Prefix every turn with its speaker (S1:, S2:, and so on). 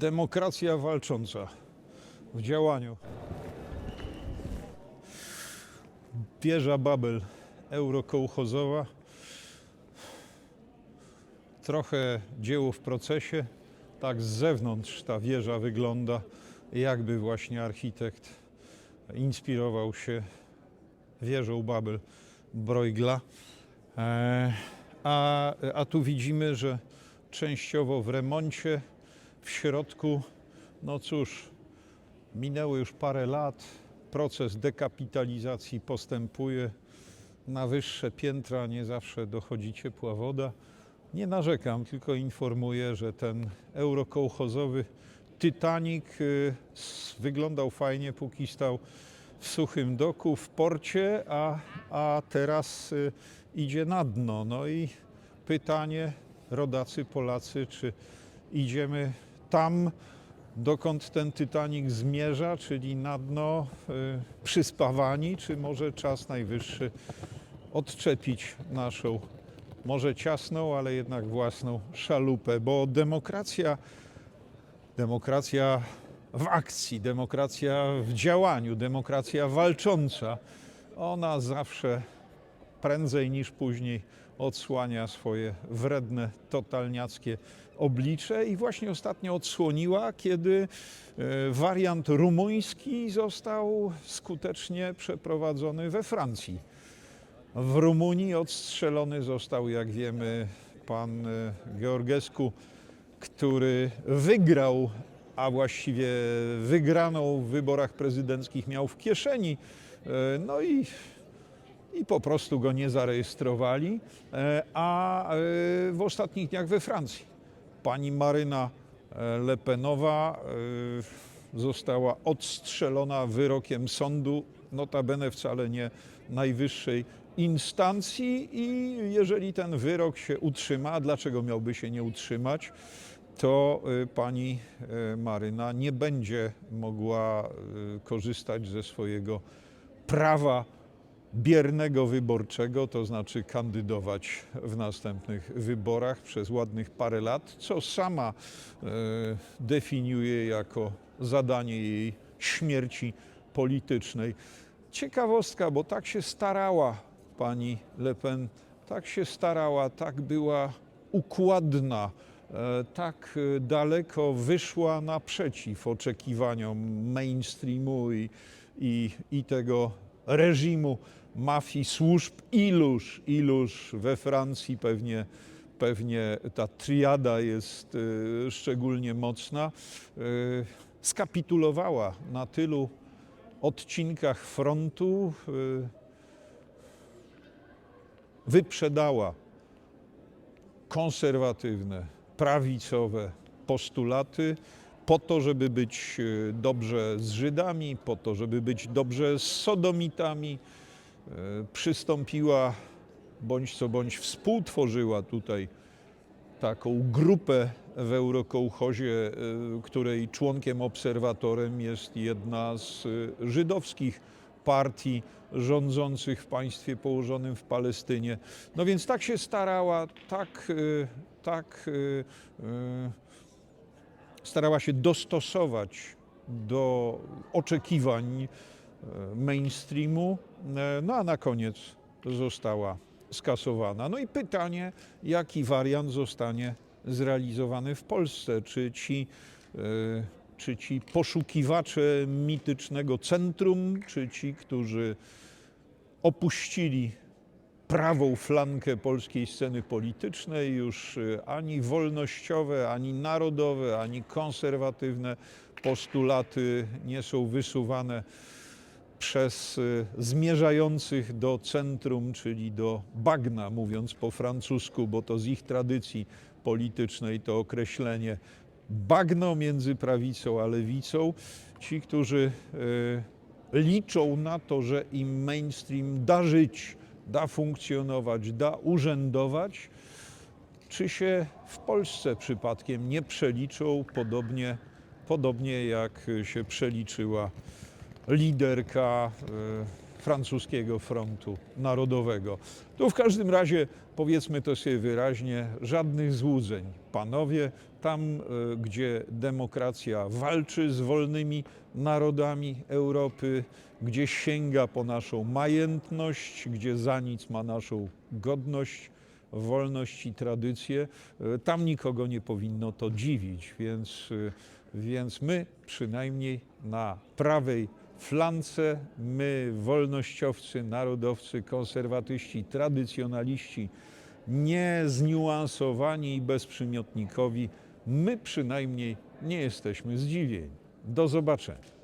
S1: Demokracja walcząca w działaniu. Wieża Babel eurokołchozowa. Trochę dzieło w procesie. Tak z zewnątrz ta wieża wygląda, jakby właśnie architekt inspirował się wieżą Babel Bruegla. E, a, a tu widzimy, że częściowo w remoncie, w środku, no cóż, minęło już parę lat, proces dekapitalizacji postępuje. Na wyższe piętra nie zawsze dochodzi ciepła woda. Nie narzekam, tylko informuję, że ten eurokołchozowy Titanic y, wyglądał fajnie, póki stał w suchym doku, w porcie, a, a teraz y, idzie na dno. No i pytanie, rodacy Polacy, czy idziemy tam, dokąd ten Titanic zmierza, czyli na dno y, przyspawani, czy może czas najwyższy odczepić naszą, może ciasną, ale jednak własną szalupę, bo demokracja, demokracja w akcji, demokracja w działaniu, demokracja walcząca, ona zawsze prędzej niż później odsłania swoje wredne, totalniackie oblicze i właśnie ostatnio odsłoniła, kiedy e, wariant rumuński został skutecznie przeprowadzony we Francji. W Rumunii odstrzelony został, jak wiemy, pan e, Georgescu, który wygrał, a właściwie wygraną w wyborach prezydenckich miał w kieszeni. E, No i i po prostu go nie zarejestrowali. E, A e, w ostatnich dniach we Francji pani Maryna e, Le Penowa e, została odstrzelona wyrokiem sądu, notabene wcale nie najwyższej instancji i jeżeli ten wyrok się utrzyma, a dlaczego miałby się nie utrzymać, to pani Maryna nie będzie mogła korzystać ze swojego prawa biernego wyborczego, to znaczy kandydować w następnych wyborach przez ładnych parę lat, co sama e, definiuje jako zadanie jej śmierci politycznej. Ciekawostka, bo tak się starała pani Le Pen, tak się starała, tak była układna, e, tak e, daleko wyszła naprzeciw oczekiwaniom mainstreamu i, i, i tego reżimu mafii, służb, iluż, iluż we Francji pewnie, pewnie ta triada jest y, szczególnie mocna, y, skapitulowała na tylu odcinkach frontu, y, wyprzedała konserwatywne, prawicowe postulaty po to, żeby być dobrze z Żydami, po to, żeby być dobrze z Sodomitami. E, Przystąpiła bądź co bądź współtworzyła tutaj taką grupę w Eurokołchozie, e, której członkiem, obserwatorem jest jedna z e, żydowskich partii rządzących w państwie położonym w Palestynie. No więc tak się starała, tak, tak starała się dostosować do oczekiwań mainstreamu, e, no a na koniec została skasowana. No i pytanie, jaki wariant zostanie zrealizowany w Polsce? Czy ci, e, czy ci poszukiwacze mitycznego centrum, czy ci, którzy opuścili prawą flankę polskiej sceny politycznej, już ani wolnościowe, ani narodowe, ani konserwatywne postulaty nie są wysuwane przez y, zmierzających do centrum, czyli do bagna, mówiąc po francusku, bo to z ich tradycji politycznej to określenie bagno między prawicą a lewicą. Ci, którzy y, liczą na to, że im mainstream da żyć, da funkcjonować, da urzędować, czy się w Polsce przypadkiem nie przeliczą podobnie, podobnie jak się przeliczyła liderka francuskiego frontu narodowego. Tu w każdym razie, powiedzmy to sobie wyraźnie, żadnych złudzeń. Panowie, tam e, gdzie demokracja walczy z wolnymi narodami Europy, gdzie sięga po naszą majętność, gdzie za nic ma naszą godność, wolność i tradycję, e, tam nikogo nie powinno to dziwić, więc, więc my przynajmniej na prawej flance, my wolnościowcy, narodowcy, konserwatyści, tradycjonaliści, nie zniuansowani i bezprzymiotnikowi, my przynajmniej nie jesteśmy zdziwieni. Do zobaczenia.